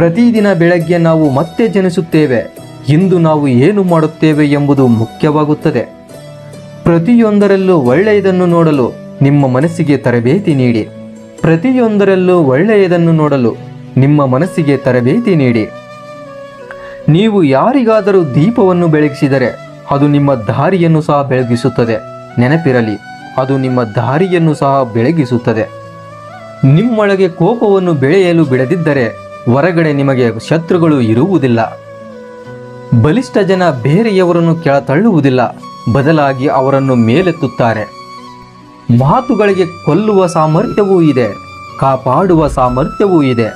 ಪ್ರತಿದಿನ ಬೆಳಗ್ಗೆ ನಾವು ಮತ್ತೆ ಜನಿಸುತ್ತೇವೆ. ಇಂದು ನಾವು ಏನು ಮಾಡುತ್ತೇವೆ ಎಂಬುದು ಮುಖ್ಯವಾಗುತ್ತದೆ. ಪ್ರತಿಯೊಂದರಲ್ಲೂ ಒಳ್ಳೆಯದನ್ನು ನೋಡಲು ನಿಮ್ಮ ಮನಸ್ಸಿಗೆ ತರಬೇತಿ ನೀಡಿ. ಪ್ರತಿಯೊಂದರಲ್ಲೂ ಒಳ್ಳೆಯದನ್ನು ನೋಡಲು ನಿಮ್ಮ ಮನಸ್ಸಿಗೆ ತರಬೇತಿ ನೀಡಿ. ನೀವು ಯಾರಿಗಾದರೂ ದೀಪವನ್ನು ಬೆಳಗಿಸಿದರೆ ಅದು ನಿಮ್ಮ ದಾರಿಯನ್ನು ಸಹ ಬೆಳಗಿಸುತ್ತದೆ. ನೆನಪಿರಲಿ, ಅದು ನಿಮ್ಮ ದಾರಿಯನ್ನು ಸಹ ಬೆಳಗಿಸುತ್ತದೆ. ನಿಮ್ಮೊಳಗೆ ಕೋಪವನ್ನು ಬೆಳೆಯಲು ಬಿಡದಿದ್ದರೆ ಹೊರಗಡೆ ನಿಮಗೆ ಶತ್ರುಗಳು ಇರುವುದಿಲ್ಲ. ಬಲಿಷ್ಠ ಜನ ಬೇರೆಯವರನ್ನು ಕೆಳತಳ್ಳುವುದಿಲ್ಲ ಬದಲಾಗಿ ಅವರನ್ನು ಮೇಲೆತ್ತುತ್ತಾರೆ. ಮಾತುಗಳಿಗೆ ಕೊಲ್ಲುವ ಸಾಮರ್ಥ್ಯವೂ ಇದೆ, ಕಾಪಾಡುವ ಸಾಮರ್ಥ್ಯವೂ ಇದೆ.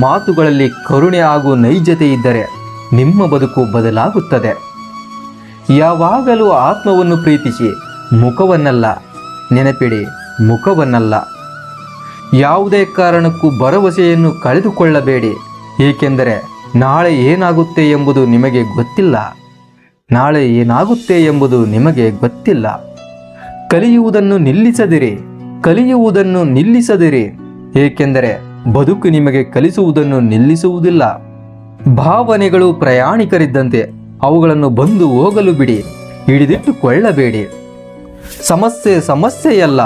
ಮಾತುಗಳಲ್ಲಿ ಕರುಣೆ ಹಾಗೂ ನೈಜತೆ ಇದ್ದರೆ ನಿಮ್ಮ ಬದುಕು ಬದಲಾಗುತ್ತದೆ. ಯಾವಾಗಲೂ ಆತ್ಮವನ್ನು ಪ್ರೀತಿಸಿ ಮುಖವನ್ನಲ್ಲ, ನೆನಪಿಡಿ ಮುಖವನ್ನಲ್ಲ. ಯಾವುದೇ ಕಾರಣಕ್ಕೂ ಭರವಸೆಯನ್ನು ಕಳೆದುಕೊಳ್ಳಬೇಡಿ. ಏಕೆಂದರೆ ನಾಳೆ ಏನಾಗುತ್ತೆ ಎಂಬುದು ನಿಮಗೆ ಗೊತ್ತಿಲ್ಲ. ನಾಳೆ ಏನಾಗುತ್ತೆ ಎಂಬುದು ನಿಮಗೆ ಗೊತ್ತಿಲ್ಲ. ಕಲಿಯುವುದನ್ನು ನಿಲ್ಲಿಸದಿರಿ. ಕಲಿಯುವುದನ್ನು ನಿಲ್ಲಿಸದಿರಿ. ಏಕೆಂದರೆ ಬದುಕು ನಿಮಗೆ ಕಲಿಸುವುದನ್ನು ನಿಲ್ಲಿಸುವುದಿಲ್ಲ. ಭಾವನೆಗಳು ಪ್ರಯಾಣಿಕರಿದ್ದಂತೆ ಅವುಗಳನ್ನು ಬಂದು ಹೋಗಲು ಬಿಡಿ. ಹಿಡಿದಿಟ್ಟುಕೊಳ್ಳಬೇಡಿ. ಸಮಸ್ಯೆ ಸಮಸ್ಯೆಯಲ್ಲ.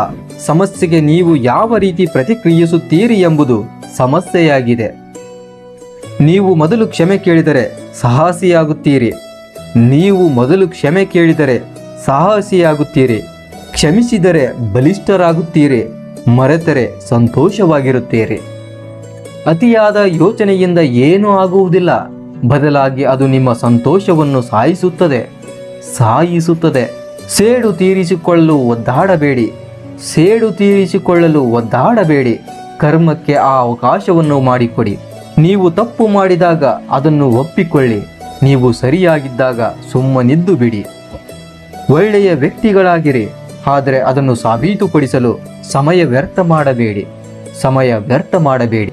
ಸಮಸ್ಯೆಗೆ ನೀವು ಯಾವ ರೀತಿ ಪ್ರತಿಕ್ರಿಯಿಸುತ್ತೀರಿ ಎಂಬುದು ಸಮಸ್ಯೆಯಾಗಿದೆ. ನೀವು ಮೊದಲು ಕ್ಷಮೆ ಕೇಳಿದರೆ ಸಾಹಸಿಯಾಗುತ್ತೀರಿ. ನೀವು ಮೊದಲು ಕ್ಷಮೆ ಕೇಳಿದರೆ ಸಾಹಸಿಯಾಗುತ್ತೀರಿ. ಕ್ಷಮಿಸಿದರೆ ಬಲಿಷ್ಠರಾಗುತ್ತೀರಿ. ಮರೆತರೆ ಸಂತೋಷವಾಗಿರುತ್ತೀರಿ. ಅತಿಯಾದ ಯೋಚನೆಯಿಂದ ಏನೂ ಆಗುವುದಿಲ್ಲ. ಬದಲಾಗಿ ಅದು ನಿಮ್ಮ ಸಂತೋಷವನ್ನು ಸಾಯಿಸುತ್ತದೆ. ಸಾಯಿಸುತ್ತದೆ. ಸೇಡು ತೀರಿಸಿಕೊಳ್ಳಲು ಒದ್ದಾಡಬೇಡಿ. ಸೇಡು ತೀರಿಸಿಕೊಳ್ಳಲು ಒದ್ದಾಡಬೇಡಿ. ಕರ್ಮಕ್ಕೆ ಆ ಅವಕಾಶವನ್ನು ಮಾಡಿಕೊಡಿ. ನೀವು ತಪ್ಪು ಮಾಡಿದಾಗ ಅದನ್ನು ಒಪ್ಪಿಕೊಳ್ಳಿ. ನೀವು ಸರಿಯಾಗಿದ್ದಾಗ ಸುಮ್ಮನಿದ್ದು ಬಿಡಿ. ಒಳ್ಳೆಯ ವ್ಯಕ್ತಿಗಳಾಗಿರಿ. ಆದರೆ ಅದನ್ನು ಸಾಬೀತುಪಡಿಸಲು ಸಮಯ ವ್ಯರ್ಥ ಮಾಡಬೇಡಿ. ಸಮಯ ವ್ಯರ್ಥ ಮಾಡಬೇಡಿ.